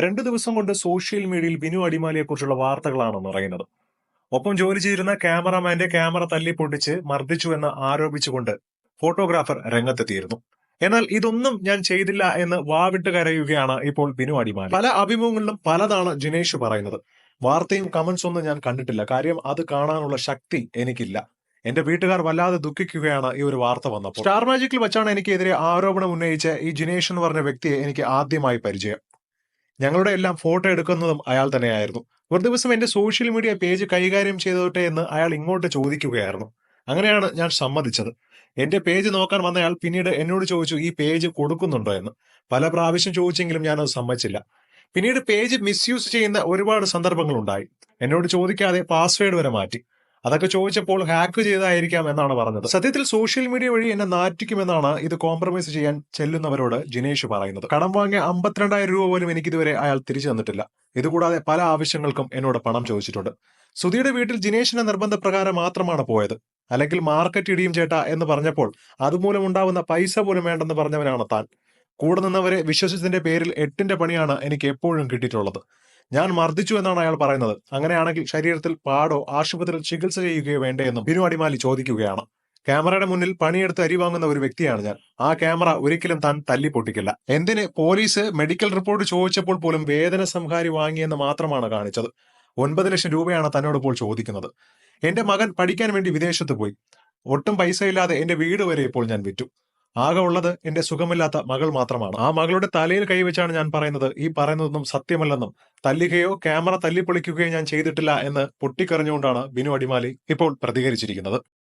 രണ്ടു ദിവസം കൊണ്ട് സോഷ്യൽ മീഡിയയിൽ ബിനു അടിമാലിയെ കുറിച്ചുള്ള വാർത്തകളാണ് നിറയുന്നത് ഒപ്പം ജോലി ചെയ്തിരുന്ന ക്യാമറമാന്റെ ക്യാമറ തല്ലി പൊട്ടിച്ച് മർദ്ദിച്ചു എന്ന് ആരോപിച്ചുകൊണ്ട് ഫോട്ടോഗ്രാഫർ രംഗത്തെത്തിയിരുന്നു. എന്നാൽ ഇതൊന്നും ഞാൻ ചെയ്തില്ല എന്ന് വാവിട്ട് കരയുകയാണ് ഇപ്പോൾ ബിനു അടിമാലി. പല അഭിമുഖങ്ങളിലും പലതാണ് ജിനേഷ് പറയുന്നത്. വാർത്തയും കമന്റ്സ് ഒന്നും ഞാൻ കണ്ടിട്ടില്ല. കാര്യം അത് കാണാനുള്ള ശക്തി എനിക്കില്ല. എന്റെ വീട്ടുകാർ വല്ലാതെ ദുഃഖിക്കുകയാണ് ഈ ഒരു വാർത്ത വന്നപ്പോൾ. സ്റ്റാർ മാജിക്കിൽ വെച്ചാണ് എനിക്കെതിരെ ആരോപണം ഉന്നയിച്ച ഈ ജിനേഷ് എന്ന് പറഞ്ഞ വ്യക്തിയെ എനിക്ക് ആദ്യമായി പരിചയം. ഞങ്ങളുടെ എല്ലാം ഫോട്ടോ എടുക്കുന്നതും അയാൾ തന്നെയായിരുന്നു. ഒരു ദിവസം എന്റെ സോഷ്യൽ മീഡിയ പേജ് കൈകാര്യം ചെയ്തോട്ടെ എന്ന് അയാൾ ഇങ്ങോട്ട് ചോദിക്കുകയായിരുന്നു. അങ്ങനെയാണ് ഞാൻ സമ്മതിച്ചത്. എന്റെ പേജ് നോക്കാൻ വന്നയാൾ പിന്നീട് എന്നോട് ചോദിച്ചു ഈ പേജ് കൊടുക്കുന്നുണ്ടോ? എന്ന്. പല പ്രാവശ്യം ചോദിച്ചെങ്കിലും ഞാനത് സമ്മതിച്ചില്ല. പിന്നീട് പേജ് മിസ്യൂസ് ചെയ്യുന്ന ഒരുപാട് സന്ദർഭങ്ങളുണ്ടായി. എന്നോട് ചോദിക്കാതെ പാസ്വേഡ് വരെ മാറ്റി. അതൊക്കെ ചോദിച്ചപ്പോൾ ഹാക്ക് ചെയ്തായിരിക്കാം എന്നാണ് പറഞ്ഞത്. സത്യത്തിൽ സോഷ്യൽ മീഡിയ വഴി എന്നെ നാറ്റിക്കുമെന്നാണ് ഇത് കോംപ്രമൈസ് ചെയ്യാൻ ചെല്ലുന്നവരോട് ജിനേഷ് പറയുന്നത്. കടം വാങ്ങിയ അമ്പത്തിരണ്ടായിരം രൂപ പോലും എനിക്കിതുവരെ അയാൾ തിരിച്ചു തന്നിട്ടില്ല. ഇതുകൂടാതെ പല ആവശ്യങ്ങൾക്കും എന്നോട് പണം ചോദിച്ചിട്ടുണ്ട്. സുധിയുടെ വീട്ടിൽ ജിനേഷിന്റെ നിർബന്ധപ്രകാരം മാത്രമാണ് പോയത്. അല്ലെങ്കിൽ മാർക്കറ്റ് ഇടിയും ചേട്ടാ എന്ന് പറഞ്ഞപ്പോൾ അതുമൂലം ഉണ്ടാവുന്ന പൈസ പോലും വേണ്ടെന്ന് പറഞ്ഞവനാണ് താൻ. കൂടെ നിന്നവരെ വിശ്വസിച്ചതിന്റെ പേരിൽ എട്ടിന്റെ പണിയാണ് എനിക്ക് എപ്പോഴും കിട്ടിയിട്ടുള്ളത്. ഞാൻ മർദ്ദിച്ചു എന്നാണ് അയാൾ പറയുന്നത്. അങ്ങനെയാണെങ്കിൽ ശരീരത്തിൽ പാടോ ആശുപത്രിയിൽ ചികിത്സ ചെയ്യുകയോ വേണ്ടേ എന്നും ബിനു അടിമാലി ചോദിക്കുകയാണ്. ക്യാമറയുടെ മുന്നിൽ പണിയെടുത്ത് അരി വാങ്ങുന്ന ഒരു വ്യക്തിയാണ് ഞാൻ. ആ ക്യാമറ ഒരിക്കലും താൻ തല്ലി പൊട്ടിക്കില്ല എന്തിന് പോലീസ് മെഡിക്കൽ റിപ്പോർട്ട് ചോദിച്ചപ്പോൾ പോലും വേദന സംഹാരി വാങ്ങിയെന്ന് മാത്രമാണ് കാണിച്ചത്. ഒൻപത് ലക്ഷം രൂപയാണ് തന്നോട് ഇപ്പോൾ ചോദിക്കുന്നത്. എന്റെ മകൻ പഠിക്കാൻ വേണ്ടി വിദേശത്ത് പോയി. ഒട്ടും പൈസ ഇല്ലാതെ എന്റെ വീട് വരെ ഇപ്പോൾ ഞാൻ വിറ്റു. ആകെ ഉള്ളത് എന്റെ സുഖമില്ലാത്ത മകൾ മാത്രമാണ്. ആ മകളുടെ തലയിൽ കൈവച്ചാണ് ഞാൻ പറയുന്നത്. ഈ പറയുന്നതൊന്നും സത്യമല്ലെന്നും തല്ലുകയോ ക്യാമറ തല്ലിപ്പൊളിക്കുകയോ ഞാൻ ചെയ്തിട്ടില്ല എന്ന് പൊട്ടിക്കറിഞ്ഞുകൊണ്ടാണ് ബിനു അടിമാലി ഇപ്പോൾ പ്രതികരിച്ചിരിക്കുന്നത്.